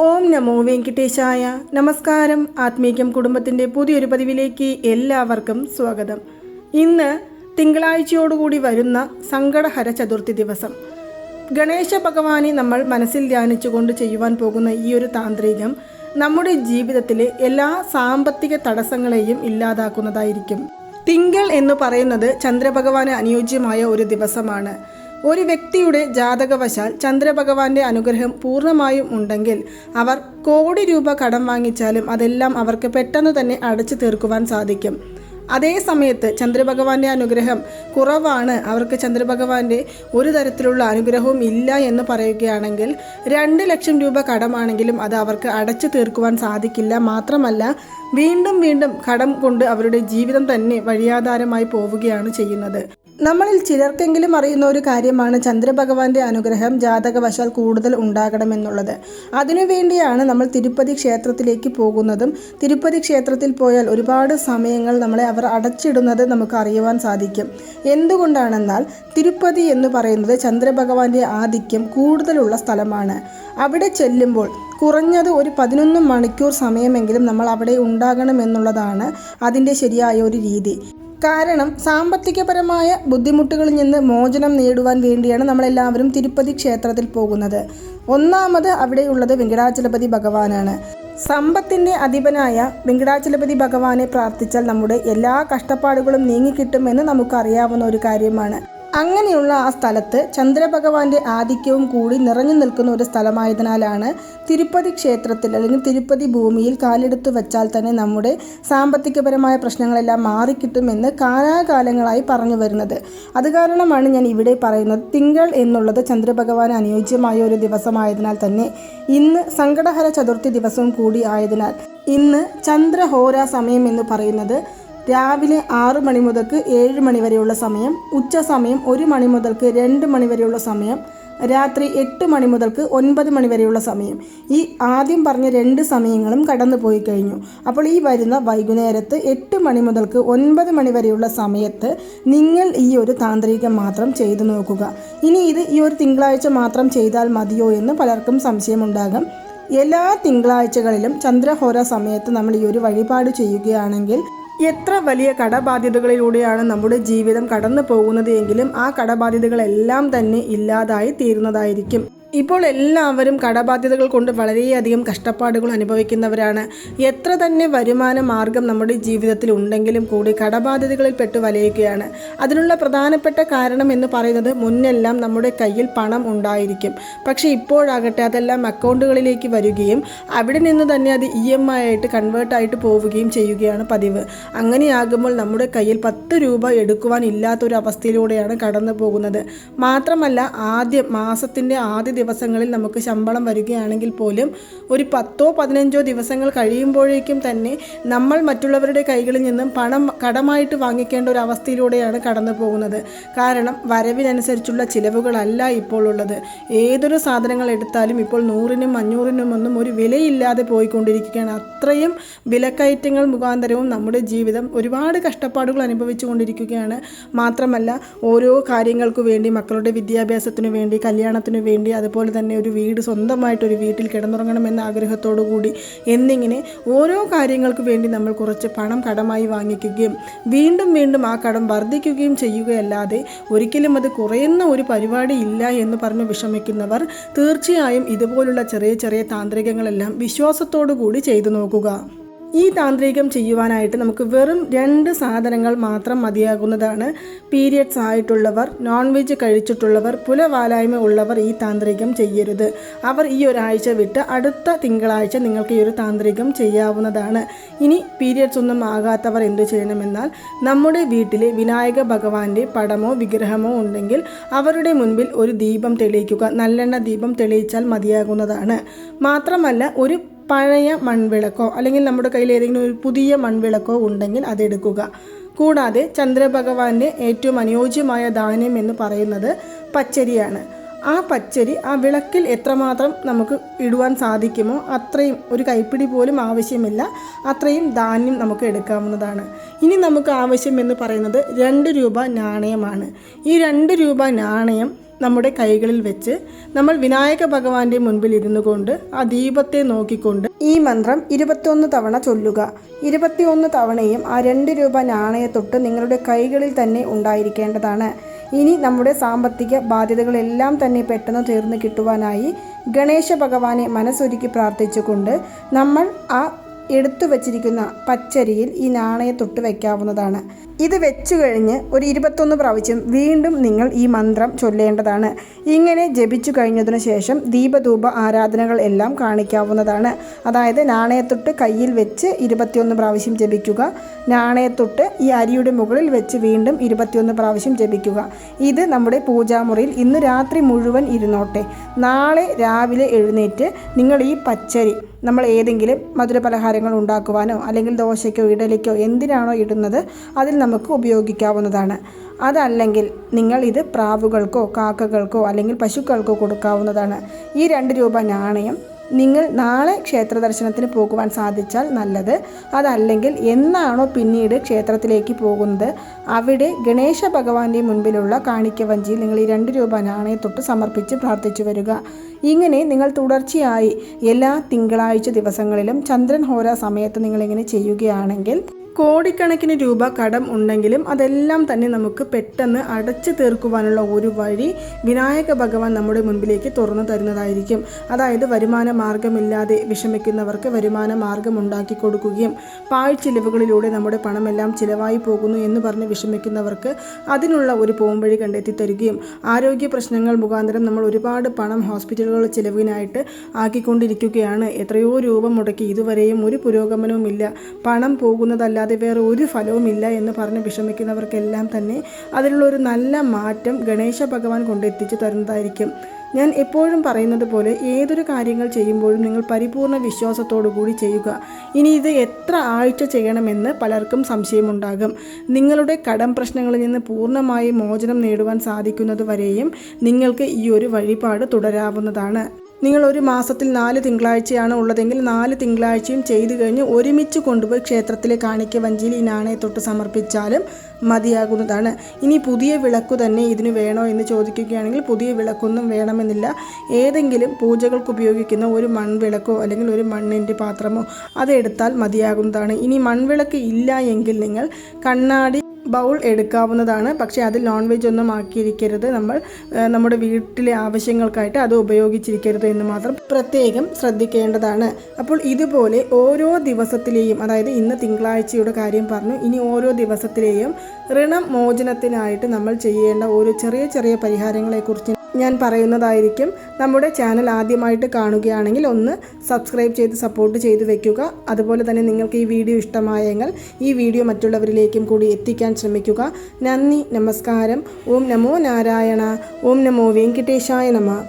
ഓം നമോ വെങ്കിട്ടേശായ. നമസ്കാരം. ആത്മീകം കുടുംബത്തിന്റെ പുതിയൊരു പതിവിലേക്ക് എല്ലാവർക്കും സ്വാഗതം. ഇന്ന് തിങ്കളാഴ്ചയോടുകൂടി വരുന്ന സങ്കടഹര ചതുർത്ഥി ദിവസം. ഗണേശ ഭഗവാനെ നമ്മൾ മനസ്സിൽ ധ്യാനിച്ചുകൊണ്ട് ചെയ്യുവാൻ പോകുന്ന ഈ ഒരു താന്ത്രികം നമ്മുടെ ജീവിതത്തിലെ എല്ലാ സാമ്പത്തിക തടസ്സങ്ങളെയും ഇല്ലാതാക്കുന്നതായിരിക്കും. തിങ്കൾ എന്ന് പറയുന്നത് ചന്ദ്രഭഗവാന് അനുയോജ്യമായ ഒരു ദിവസമാണ്. ഒരു വ്യക്തിയുടെ ജാതകവശാൽ ചന്ദ്രഭഗവാന്റെ അനുഗ്രഹം പൂർണമായും ഉണ്ടെങ്കിൽ അവർ കോടി രൂപ കടം വാങ്ങിച്ചാലും അതെല്ലാം അവർക്ക് പെട്ടെന്ന് തന്നെ അടച്ചു തീർക്കുവാൻ സാധിക്കും. അതേ സമയത്ത് ചന്ദ്രഭഗവാന്റെ അനുഗ്രഹം കുറവാണ്. അവർക്ക് ചന്ദ്രഭഗവാന്റെ ഒരു തരത്തിലുള്ള അനുഗ്രഹവും ഇല്ല എന്ന് പറയുകയാണെങ്കിൽ രണ്ട് ലക്ഷം രൂപ കടമാണെങ്കിലും അത് അവർക്ക് അടച്ചു തീർക്കുവാൻ സാധിക്കില്ല. മാത്രമല്ല വീണ്ടും വീണ്ടും കടം കൊണ്ട് അവരുടെ ജീവിതം തന്നെ വഴിയാധാരമായി പോവുകയാണ് ചെയ്യുന്നത്. നമ്മളിൽ ചിലർക്കെങ്കിലും അറിയുന്ന ഒരു കാര്യമാണ് ചന്ദ്രഭഗവാന്റെ അനുഗ്രഹം ജാതകവശാൽ കൂടുതൽ ഉണ്ടാകണമെന്നുള്ളത്. അതിനുവേണ്ടിയാണ് നമ്മൾ തിരുപ്പതി ക്ഷേത്രത്തിലേക്ക് പോകുന്നതും തിരുപ്പതി ക്ഷേത്രത്തിൽ പോയാൽ ഒരുപാട് സമയങ്ങൾ നമ്മളെ അവർ അടച്ചിടുന്നത് നമുക്ക് അറിയുവാൻ സാധിക്കും. എന്തുകൊണ്ടാണെന്നാൽ തിരുപ്പതി എന്ന് പറയുന്നത് ചന്ദ്രഭഗവാന്റെ ആധിക്യം കൂടുതലുള്ള സ്ഥലമാണ്. അവിടെ ചെല്ലുമ്പോൾ കുറഞ്ഞത് ഒരു പതിനൊന്ന് മണിക്കൂർ സമയമെങ്കിലും നമ്മൾ അവിടെ ഉണ്ടാകണമെന്നുള്ളതാണ് അതിന്റെ ശരിയായ ഒരു രീതി. കാരണം സാമ്പത്തികപരമായ ബുദ്ധിമുട്ടുകളിൽ നിന്ന് മോചനം നേടുവാൻ വേണ്ടിയാണ് നമ്മളെല്ലാവരും തിരുപ്പതി ക്ഷേത്രത്തിൽ പോകുന്നത്. ഒന്നാമത് അവിടെയുള്ളത് വെങ്കടാചലപതി ഭഗവാനാണ്. സമ്പത്തിന്റെ അധിപനായ വെങ്കടാചലപതി ഭഗവാനെ പ്രാർത്ഥിച്ചാൽ നമ്മുടെ എല്ലാ കഷ്ടപ്പാടുകളും നീങ്ങിക്കിട്ടുമെന്ന് നമുക്കറിയാവുന്ന ഒരു കാര്യമാണ്. അങ്ങനെയുള്ള ആ സ്ഥലത്ത് ചന്ദ്രഭഗവാന്റെ ആധിക്യവും കൂടി നിറഞ്ഞു നിൽക്കുന്ന ഒരു സ്ഥലമായതിനാലാണ് തിരുപ്പതി ക്ഷേത്രത്തിൽ അല്ലെങ്കിൽ തിരുപ്പതി ഭൂമിയിൽ കാലെടുത്തു വെച്ചാൽ തന്നെ നമ്മുടെ സാമ്പത്തികപരമായ പ്രശ്നങ്ങളെല്ലാം മാറിക്കിട്ടുമെന്ന് കാലാകാലങ്ങളായി പറഞ്ഞു വരുന്നത്. അത് കാരണമാണ് ഞാൻ ഇവിടെ പറയുന്നത്. തിങ്കൾ എന്നുള്ളത് ചന്ദ്രഭഗവാൻ അനുയോജ്യമായ ഒരു ദിവസമായതിനാൽ തന്നെ ഇന്ന് സങ്കടഹര ചതുർത്ഥി ദിവസവും കൂടി ആയതിനാൽ ഇന്ന് ചന്ദ്രഹോര സമയം എന്ന് പറയുന്നത് രാവിലെ ആറ് മണി മുതൽക്ക് ഏഴ് മണി വരെയുള്ള സമയം ഉച്ച സമയം ഒരു മണി മുതൽക്ക് രണ്ട് മണി വരെയുള്ള സമയം രാത്രി എട്ട് മണി മുതൽക്ക് ഒൻപത് മണി വരെയുള്ള സമയം. ഈ ആദ്യം പറഞ്ഞ രണ്ട് സമയങ്ങളും കടന്നു പോയി കഴിഞ്ഞു. അപ്പോൾ ഈ വരുന്ന വൈകുന്നേരത്ത് എട്ട് മണി മുതൽക്ക് ഒൻപത് മണി വരെയുള്ള സമയത്ത് നിങ്ങൾ ഈ ഒരു താന്ത്രികം മാത്രം ചെയ്തു നോക്കുക. ഇനി ഇത് ഈ ഒരു തിങ്കളാഴ്ച മാത്രം ചെയ്താൽ മതിയോ എന്ന് പലർക്കും സംശയമുണ്ടാകും. എല്ലാ തിങ്കളാഴ്ചകളിലും ചന്ദ്രഹോര സമയത്ത് നമ്മൾ ഈ ഒരു വഴിപാട് ചെയ്യുകയാണെങ്കിൽ എത്ര വലിയ കടബാധ്യതകളിലൂടെയാണ് നമ്മുടെ ജീവിതം കടന്നു പോകുന്നത് എങ്കിലും ആ കടബാധ്യതകളെല്ലാം തന്നെ ഇല്ലാതായി തീരുന്നതായിരിക്കും. ഇപ്പോൾ എല്ലാവരും കടബാധ്യതകൾ കൊണ്ട് വളരെയധികം കഷ്ടപ്പാടുകൾ അനുഭവിക്കുന്നവരാണ്. എത്ര തന്നെ വരുമാന മാർഗം നമ്മുടെ ജീവിതത്തിൽ ഉണ്ടെങ്കിലും കൂടി കടബാധ്യതകളിൽ പെട്ട് വലയുകയാണ്. അതിനുള്ള പ്രധാനപ്പെട്ട കാരണം എന്ന് പറയുന്നത് മുന്നെല്ലാം നമ്മുടെ കയ്യിൽ പണം ഉണ്ടായിരിക്കും. പക്ഷേ ഇപ്പോഴാകട്ടെ അതെല്ലാം അക്കൗണ്ടുകളിലേക്ക് വരികയും അവിടെ നിന്ന് തന്നെ അത് ഇ എം ഐ ആയിട്ട് കൺവേർട്ടായിട്ട് പോവുകയും ചെയ്യുകയാണ് പതിവ്. അങ്ങനെയാകുമ്പോൾ നമ്മുടെ കയ്യിൽ പത്ത് രൂപ എടുക്കുവാൻ ഇല്ലാത്തൊരു അവസ്ഥയിലൂടെയാണ് കടന്നു പോകുന്നത് മാത്രമല്ല ആദ്യം മാസത്തിന്റെ ആദ്യ ദിവസങ്ങളിൽ നമുക്ക് ശമ്പളം വരികയാണെങ്കിൽ പോലും ഒരു പത്തോ പതിനഞ്ചോ ദിവസങ്ങൾ കഴിയുമ്പോഴേക്കും തന്നെ നമ്മൾ മറ്റുള്ളവരുടെ കൈകളിൽ നിന്നും പണം കടമായിട്ട് വാങ്ങിക്കേണ്ട ഒരു അവസ്ഥയിലൂടെയാണ് കടന്നു പോകുന്നത്. കാരണം വരവിനനുസരിച്ചുള്ള ചിലവുകളല്ല ഇപ്പോൾ ഉള്ളത്. ഏതൊരു സാധനങ്ങൾ എടുത്താലും ഇപ്പോൾ നൂറിനും അഞ്ഞൂറിനും ഒന്നും ഒരു വിലയില്ലാതെ പോയിക്കൊണ്ടിരിക്കുകയാണ്. അത്രയും വിലക്കയറ്റങ്ങൾ മുഖാന്തരവും നമ്മുടെ ജീവിതം ഒരുപാട് കഷ്ടപ്പാടുകൾ അനുഭവിച്ചു കൊണ്ടിരിക്കുകയാണ് മാത്രമല്ല ഓരോ കാര്യങ്ങൾക്കു വേണ്ടി മക്കളുടെ വിദ്യാഭ്യാസത്തിനു വേണ്ടി കല്യാണത്തിനു വേണ്ടി അതുപോലെ തന്നെ ഒരു വീട് സ്വന്തമായിട്ടൊരു വീട്ടിൽ കിടന്നുറങ്ങണമെന്ന ആഗ്രഹത്തോടു കൂടി എന്നിങ്ങനെ ഓരോ കാര്യങ്ങൾക്ക് വേണ്ടി നമ്മൾ കുറച്ച് പണം കടമായി വാങ്ങിക്കുകയും വീണ്ടും വീണ്ടും ആ കടം വർദ്ധിക്കുകയും ചെയ്യുകയല്ലാതെ ഒരിക്കലും അത് കുറയുന്ന ഒരു പരിപാടി ഇല്ല എന്ന് പറഞ്ഞ് വിഷമിക്കുന്നവർ തീർച്ചയായും ഇതുപോലുള്ള ചെറിയ ചെറിയ താന്ത്രികങ്ങളെല്ലാം വിശ്വാസത്തോടു കൂടി ചെയ്തു നോക്കുക. ഈ താന്ത്രികം ചെയ്യുവാനായിട്ട് നമുക്ക് വെറും രണ്ട് സാധനങ്ങൾ മാത്രം മതിയാകുന്നതാണ്. പീരിയഡ്സ് ആയിട്ടുള്ളവർ നോൺ വെജ് കഴിച്ചിട്ടുള്ളവർ പുലവാലായ്മ ഉള്ളവർ ഈ താന്ത്രികം ചെയ്യരുത്. അവർ ഈ ഒരാഴ്ച വിട്ട് അടുത്ത തിങ്കളാഴ്ച നിങ്ങൾക്ക് ഈ ഒരു താന്ത്രികം ചെയ്യാവുന്നതാണ്. ഇനി പീരിയഡ്സ് ഒന്നും ആകാത്തവർ എന്ത് ചെയ്യണമെന്നാൽ നമ്മുടെ വീട്ടിലെ വിനായക ഭഗവാന്റെ പടമോ വിഗ്രഹമോ ഉണ്ടെങ്കിൽ അവരുടെ മുൻപിൽ ഒരു ദീപം തെളിയിക്കുക. നല്ലെണ്ണ ദീപം തെളിയിച്ചാൽ മതിയാകുന്നതാണ്. മാത്രമല്ല ഒരു പഴയ മൺവിളക്കോ അല്ലെങ്കിൽ നമ്മുടെ കയ്യിൽ ഏതെങ്കിലും ഒരു പുതിയ മൺവിളക്കോ ഉണ്ടെങ്കിൽ അതെടുക്കുക കൂടാതെ ചന്ദ്രഭഗവാന്റെ ഏറ്റവും അനുയോജ്യമായ ധാന്യം എന്ന് പറയുന്നത് പച്ചരിയാണ്. ആ പച്ചരി ആ വിളക്കിൽ എത്രമാത്രം നമുക്ക് ഇടുവാൻ സാധിക്കുമോ അത്രയും ഒരു കൈപ്പിടി പോലും ആവശ്യമില്ല. അത്രയും ധാന്യം നമുക്ക് എടുക്കാവുന്നതാണ്. ഇനി നമുക്ക് ആവശ്യം എന്ന് പറയുന്നത് രണ്ട് രൂപ നാണയമാണ്. ഈ രണ്ട് രൂപ നാണയം നമ്മുടെ കൈകളിൽ വെച്ച് നമ്മൾ വിനായക ഭഗവാന്റെ മുൻപിൽ ഇരുന്നു കൊണ്ട് ആ ദീപത്തെ നോക്കിക്കൊണ്ട് ഈ മന്ത്രം ഇരുപത്തിയൊന്ന് തവണ ചൊല്ലുക. ഇരുപത്തിയൊന്ന് തവണയും ആ രണ്ട് രൂപ നാണയത്തൊട്ട് നിങ്ങളുടെ കൈകളിൽ തന്നെ ഉണ്ടായിരിക്കേണ്ടതാണ്. ഇനി നമ്മുടെ സാമ്പത്തിക ബാധ്യതകളെല്ലാം തന്നെ പെട്ടെന്ന് തീർന്നു കിട്ടുവാനായി ഗണേശ ഭഗവാനെ മനസ്സൊരുക്കി പ്രാർത്ഥിച്ചുകൊണ്ട് നമ്മൾ ആ എടുത്തു വച്ചിരിക്കുന്ന പച്ചരിയിൽ ഈ നാണയം തൊട്ട് വയ്ക്കാവുന്നതാണ് ഇത് വെച്ചു കഴിഞ്ഞ് ഒരു ഇരുപത്തൊന്ന് പ്രാവശ്യം വീണ്ടും നിങ്ങൾ ഈ മന്ത്രം ചൊല്ലേണ്ടതാണ്. ഇങ്ങനെ ജപിച്ചു കഴിഞ്ഞതിന് ശേഷം ദീപധൂപ ആരാധനകൾ എല്ലാം കാണിക്കാവുന്നതാണ്. അതായത് നാണയത്തൊട്ട് കയ്യിൽ വെച്ച് ഇരുപത്തിയൊന്ന് പ്രാവശ്യം ജപിക്കുക നാണയത്തൊട്ട് ഈ അരിയുടെ മുകളിൽ വെച്ച് വീണ്ടും ഇരുപത്തിയൊന്ന് പ്രാവശ്യം ജപിക്കുക. ഇത് നമ്മുടെ പൂജാമുറിയിൽ ഇന്ന് രാത്രി മുഴുവൻ ഇരുന്നോട്ടെ. നാളെ രാവിലെ എഴുന്നേറ്റ് നിങ്ങൾ ഈ പച്ചരി നമ്മൾ ഏതെങ്കിലും മധുര പലഹാരങ്ങൾ ഉണ്ടാക്കുവാനോ അല്ലെങ്കിൽ ദോശയ്ക്കോ ഇഡലിക്കോ എന്തിനാണോ ഇടുന്നത് അതിൽ നമുക്ക് ഉപയോഗിക്കാവുന്നതാണ്. അതല്ലെങ്കിൽ നിങ്ങൾ ഇത് പ്രാവുകൾക്കോ കാക്കകൾക്കോ അല്ലെങ്കിൽ പശുക്കൾക്കോ കൊടുക്കാവുന്നതാണ്. ഈ രണ്ട് രൂപ നാണയം നിങ്ങൾ നാളെ ക്ഷേത്ര ദർശനത്തിന് പോകുവാൻ സാധിച്ചാൽ നല്ലത്. അതല്ലെങ്കിൽ എന്നാണോ പിന്നീട് ക്ഷേത്രത്തിലേക്ക് പോകുന്നത്? അവിടെ ഗണേശ ഭഗവാന്റെ മുൻപിലുള്ള കാണിക്ക വഞ്ചിയിൽ നിങ്ങൾ ഈ രണ്ട് രൂപ നാണയത്തൊട്ട് സമർപ്പിച്ച് പ്രാർത്ഥിച്ചു വരിക. ഇങ്ങനെ നിങ്ങൾ തുടർച്ചയായി എല്ലാ തിങ്കളാഴ്ച ദിവസങ്ങളിലും ചന്ദ്രൻ ഹോരാ സമയത്ത് നിങ്ങളിങ്ങനെ ചെയ്യുകയാണെങ്കിൽ കോടിക്കണക്കിന് രൂപ കടം ഉണ്ടെങ്കിലും അതെല്ലാം തന്നെ നമുക്ക് പെട്ടെന്ന് അടച്ചു തീർക്കുവാനുള്ള ഒരു വഴി വിനായക ഭഗവാൻ നമ്മുടെ മുൻപിലേക്ക് തുറന്നു തരുന്നതായിരിക്കും. അതായത് വരുമാന മാർഗമില്ലാതെ വിഷമിക്കുന്നവർക്ക് വരുമാന മാർഗം ഉണ്ടാക്കി കൊടുക്കുകയും പാഴ്ചിലവുകളിലൂടെ നമ്മുടെ പണമെല്ലാം ചിലവായി പോകുന്നു എന്ന് പറഞ്ഞ് വിഷമിക്കുന്നവർക്ക് അതിനുള്ള ഒരു പോംവഴി കണ്ടെത്തി തരികയും ആരോഗ്യ പ്രശ്നങ്ങൾ മുഖാന്തരം നമ്മൾ ഒരുപാട് പണം ഹോസ്പിറ്റലുകൾ ചിലവിനായിട്ട് ആക്കിക്കൊണ്ടിരിക്കുകയാണ്. എത്രയോ രൂപ മുടക്കി ഇതുവരെയും ഒരു പുരോഗമനവുമില്ല. പണം പോകുന്നതല്ലാതെ വേറെ ഒരു ഫലവുമില്ല എന്ന് പറഞ്ഞ് വിഷമിക്കുന്നവർക്കെല്ലാം തന്നെ അതിനുള്ള ഒരു നല്ല മാറ്റം ഗണേശ ഭഗവാൻ കൊണ്ടെത്തിച്ചു തരുന്നതായിരിക്കും. ഞാൻ എപ്പോഴും പറയുന്നത് പോലെ ഏതൊരു കാര്യങ്ങൾ ചെയ്യുമ്പോഴും നിങ്ങൾ പരിപൂർണ വിശ്വാസത്തോടു കൂടി ചെയ്യുക. ഇനി ഇത് എത്ര ആഴ്ച ചെയ്യണമെന്ന് പലർക്കും സംശയമുണ്ടാകും. നിങ്ങളുടെ കടം പ്രശ്നങ്ങളിൽ നിന്ന് പൂർണമായി മോചനം നേടുവാൻ സാധിക്കുന്നത് വരെയും നിങ്ങൾക്ക് ഈ ഒരു വഴിപാട് തുടരാവുന്നതാണ്. നിങ്ങൾ ഒരു മാസത്തിൽ നാല് തിങ്കളാഴ്ചയാണ് ഉള്ളതെങ്കിൽ നാല് തിങ്കളാഴ്ചയും ചെയ്തു കഴിഞ്ഞ് ഒരുമിച്ച് കൊണ്ടുപോയി ക്ഷേത്രത്തിലെ കാണിക്ക വഞ്ചിയിൽ ഈ നാണയത്തൊട്ട് സമർപ്പിച്ചാലും മതിയാകുന്നതാണ്. ഇനി പുതിയ വിളക്ക് തന്നെ ഇതിന് വേണോ എന്ന് ചോദിക്കുകയാണെങ്കിൽ പുതിയ വിളക്കൊന്നും വേണമെന്നില്ല. ഏതെങ്കിലും പൂജകൾക്ക് ഉപയോഗിക്കുന്ന ഒരു മൺവിളക്കോ അല്ലെങ്കിൽ ഒരു മണ്ണിന്റെ പാത്രമോ അതെടുത്താൽ മതിയാകുന്നതാണ്. ഇനി മൺവിളക്ക് ഇല്ല എങ്കിൽ നിങ്ങൾ കണ്ണാടി ബൗൾ എടുക്കാവുന്നതാണ്. പക്ഷേ അത് നോൺ വെജ് ഒന്നും ആക്കിയിരിക്കരുത്. നമ്മൾ നമ്മുടെ വീട്ടിലെ ആവശ്യങ്ങൾക്കായിട്ട് അത് ഉപയോഗിച്ചിരിക്കരുത് എന്ന് മാത്രം പ്രത്യേകം ശ്രദ്ധിക്കേണ്ടതാണ്. അപ്പോൾ ഇതുപോലെ ഓരോ ദിവസത്തിലെയും അതായത് ഇന്ന് തിങ്കളാഴ്ചയുടെ കാര്യം പറഞ്ഞു ഇനി ഓരോ ദിവസത്തിലെയും ഋണമോചനത്തിനായിട്ട് നമ്മൾ ചെയ്യേണ്ട ഓരോ ചെറിയ ചെറിയ പരിഹാരങ്ങളെക്കുറിച്ച് ഞാൻ പറയുന്നതായിരിക്കും. നമ്മുടെ ചാനൽ ആദ്യമായിട്ട് കാണുകയാണെങ്കിൽ ഒന്ന് സബ്സ്ക്രൈബ് ചെയ്ത് സപ്പോർട്ട് ചെയ്ത് വെക്കുക. അതുപോലെ തന്നെ നിങ്ങൾക്ക് ഈ വീഡിയോ ഇഷ്ടമായെങ്കിൽ ഈ വീഡിയോ മറ്റുള്ളവരിലേക്കും കൂടി എത്തിക്കാൻ ശ്രമിക്കുക. നന്ദി നമസ്കാരം. ഓം നമോ നാരായണ. ഓം നമോ വെങ്കിട്ടേശായ നമ.